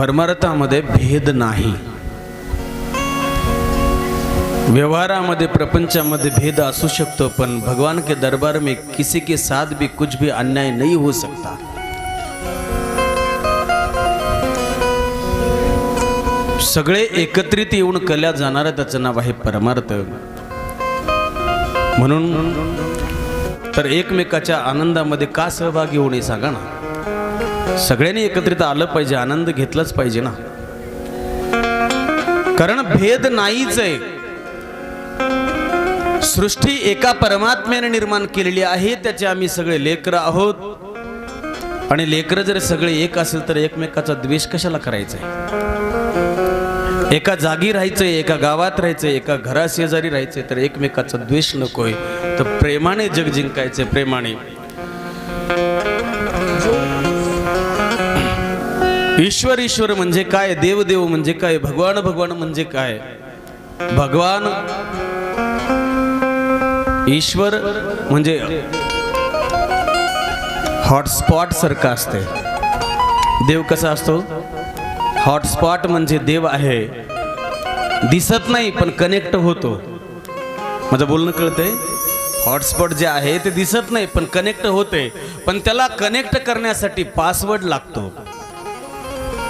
परमार्थामध्ये भेद नाही. व्यवहारामध्ये प्रपंचामध्ये भेद असू शकतो पण भगवान के दरबार में किसी के साथ भी कुछ भी अन्याय नहीं हो सकता. सगळे एकत्रित येऊन कल्या जाणारं त्याचं नाव आहे परमार्थ. म्हणून तर एकमेकाच्या आनंदामध्ये का सहभागी होणे सांगा ना. सगळ्यांनी एकत्रित आलं पाहिजे आनंद घेतलाच पाहिजे ना. कारण भेद नाहीच आहे. सृष्टी एका परमात्म्याने निर्माण केलेली आहे त्याचे आम्ही सगळे लेकर आहोत. आणि लेकरं जर सगळे एक असेल तर एकमेकाचा द्वेष कशाला करायचा आहे एका जागी राहायचंय एका गावात राहायचंय एका घराशेजारी राहायचंय तर एकमेकाचा द्वेष नकोय. तर प्रेमाने जग जिंकायचे प्रेमाने. ईश्वर ईश्वर म्हणजे काय? देवदेव म्हणजे काय? भगवान भगवान म्हणजे काय? भगवान ईश्वर म्हणजे हॉटस्पॉट सारखा असते. देव कसा असतो? हॉटस्पॉट म्हणजे देव आहे. दिसत नाही पण कनेक्ट होतो. माझं बोलणं कळतंय? हॉटस्पॉट जे आहे ते दिसत नाही पण कनेक्ट होते. पण त्याला कनेक्ट करण्यासाठी पासवर्ड लागतो.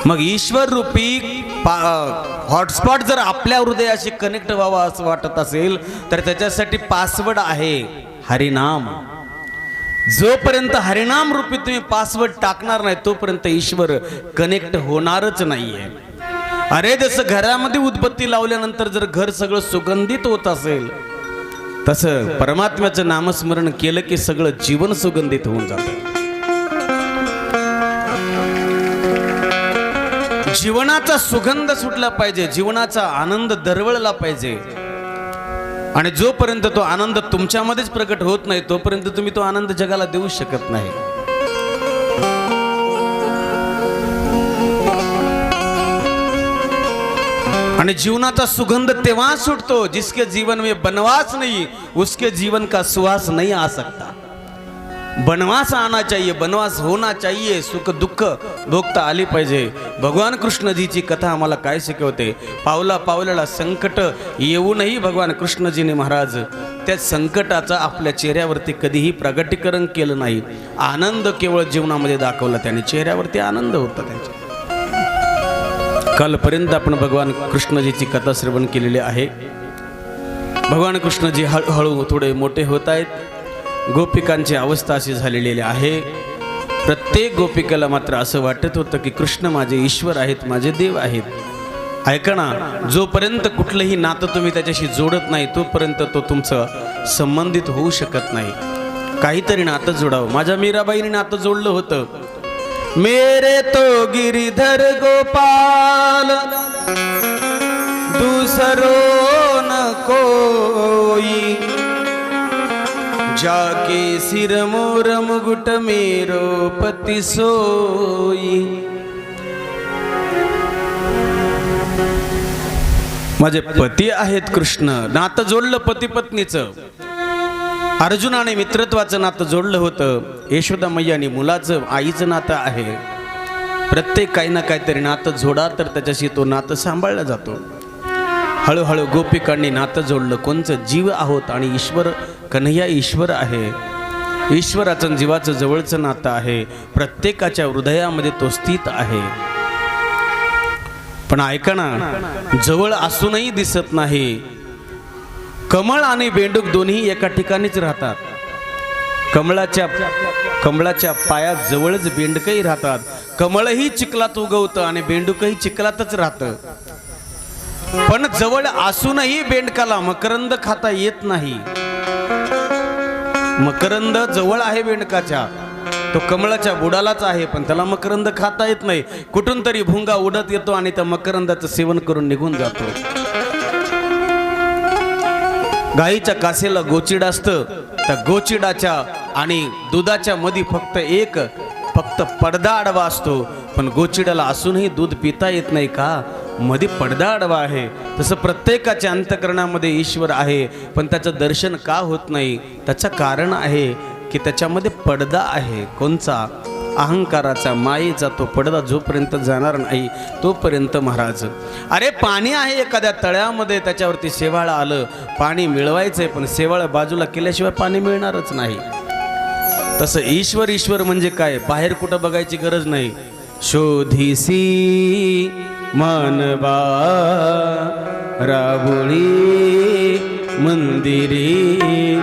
मग ईश्वर रूपी हॉटस्पॉट जर आपल्या हृदयाशी कनेक्ट व्हावा असं वाटत असेल तर त्याच्यासाठी पासवर्ड आहे हरिनाम. जोपर्यंत हरिनाम रूपी तुम्ही पासवर्ड टाकणार नाही तोपर्यंत ईश्वर कनेक्ट होणारच नाहीये. अरे जसं घरामध्ये उत्पत्ती लावल्यानंतर जर घर सगळं सुगंधित होत असेल तसं परमात्म्याचं नामस्मरण केलं की सगळं जीवन सुगंधित होऊन जातं. जीवनाचा सुगंध सुटला पाहिजे जीवनाचा आनंद दरवळला पाहिजे. आणि जोपर्यंत तो आनंद तुमच्यामध्येच प्रकट होत नाही तोपर्यंत तुम्ही तो आनंद जगाला देऊ शकत नाही. आणि जीवनाचा सुगंध तेव्हा सुटतो जिसके जीवन में बनवास नहीं उसके जीवन का सुहास नहीं आ सकता. बनवास आना चाहिए बनवास होना चाहिए सुख दुःख भोगता आली पाहिजे. भगवान कृष्णजीची कथा आम्हाला काय शिकवते? पावला पावलाला संकट येऊनही भगवान कृष्णजीने महाराज त्या संकटाचा आपल्या चेहऱ्यावरती कधीही प्रगटीकरण केलं नाही. आनंद केवळ जीवनामध्ये दाखवला त्याने. चेहऱ्यावरती आनंद होता त्यांच्या कालपर्यंत आपण भगवान कृष्णजीची कथा श्रवण केलेली आहे. भगवान कृष्णजी हळूहळू थोडे मोठे होत आहेत. गोपिकांची अवस्था अशी झालेली आहे. प्रत्येक गोपिकेला मात्र असं वाटत होतं की कृष्ण माझे ईश्वर आहेत माझे देव आहेत. ऐका ना जोपर्यंत कुठलंही नातं तुम्ही त्याच्याशी जोडत नाही तोपर्यंत तो तुमचं संबंधित होऊ शकत नाही. काहीतरी नातं जोडावं. माझ्या मीराबाईने नातं जोडलं होतं. मेरे तो गिरिधर गोपाल दुसरो न कोई जाके सिर मोर मुकुट मेरो पति सोई। माझे पती आहेत कृष्ण नातं जोडलं पती पत्नीचं. अर्जुनाने मित्रत्वाचं नातं जोडलं होतं. यशोदा मैयाने मुलाचं आईचं नातं आहे. प्रत्येक काही ना काहीतरी नातं जोडा तर त्याच्याशी तो नातं सांभाळला जातो. हळूहळू गोपिकांनी नातं जोडलं. कोणचं जीव आहोत आणि ईश्वर कन्हैया ईश्वर आहे. ईश्वराचं जीवाचं जवळचं नातं आहे. प्रत्येकाच्या हृदयामध्ये तो स्थित आहे. पण ऐका ना जवळ असूनही दिसत नाही. कमळ आणि बेंडूक दोन्ही एका ठिकाणीच राहतात. कमळाच्या कमळाच्या पायात जवळच बेंडकही राहतात. कमळही चिखलात उगवतं आणि बेंडूकही चिखलातच राहतं. पण जवळ असूनही बेंडकाला मकरंद खाता येत नाही. मकरंद जवळ आहे बेंडकाच्या. तो कमळाच्या बुडालाच आहे पण त्याला मकरंद खाता येत नाही. कुठून तरी भुंगा उडत येतो आणि त्या मकरंदाचं सेवन करून निघून जातो. गाईच्या कासेला गोचिड असतं. त्या गोचिडाच्या आणि दुधाच्या मध्ये फक्त एक फक्त पडदा आडवा असतो. पण गोचिडाला असूनही दूध पिता येत नाही का? मध्ये पडदा आडवा आहे. तसं प्रत्येकाच्या अंतकरणामध्ये ईश्वर आहे पण त्याचं दर्शन का होत नाही? त्याचं कारण आहे की त्याच्यामध्ये पडदा आहे. कोणचा? अहंकाराचा मायेचा तो पडदा जोपर्यंत जाणार नाही तोपर्यंत महाराज. अरे पाणी आहे एखाद्या तळ्यामध्ये त्याच्यावरती शेवाळ आलं पाणी मिळवायचं आहे पण शेवाळ बाजूला केल्याशिवाय पाणी मिळणारच नाही. तसं ईश्वर ईश्वर म्हणजे काय? बाहेर कुठं बघायची गरज नाही. शोधीसी मानवा राबुळी मंदिरी.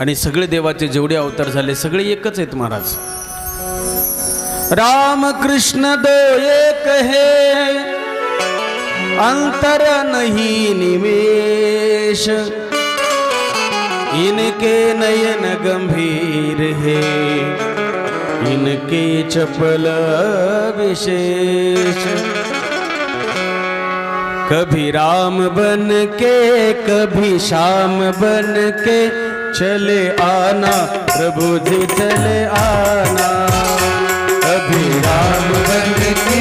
आणि सगळे देवाचे जेवढे अवतार झाले सगळे एकच आहेत महाराज. राम कृष्ण दो एक हे अंतर नहीं निमेश। इनके नयन गंभीर है इनके चपल विशेष। कभी राम बन के कभी श्याम बन के चले आना प्रभु जी चले आना। कभी राम कभी के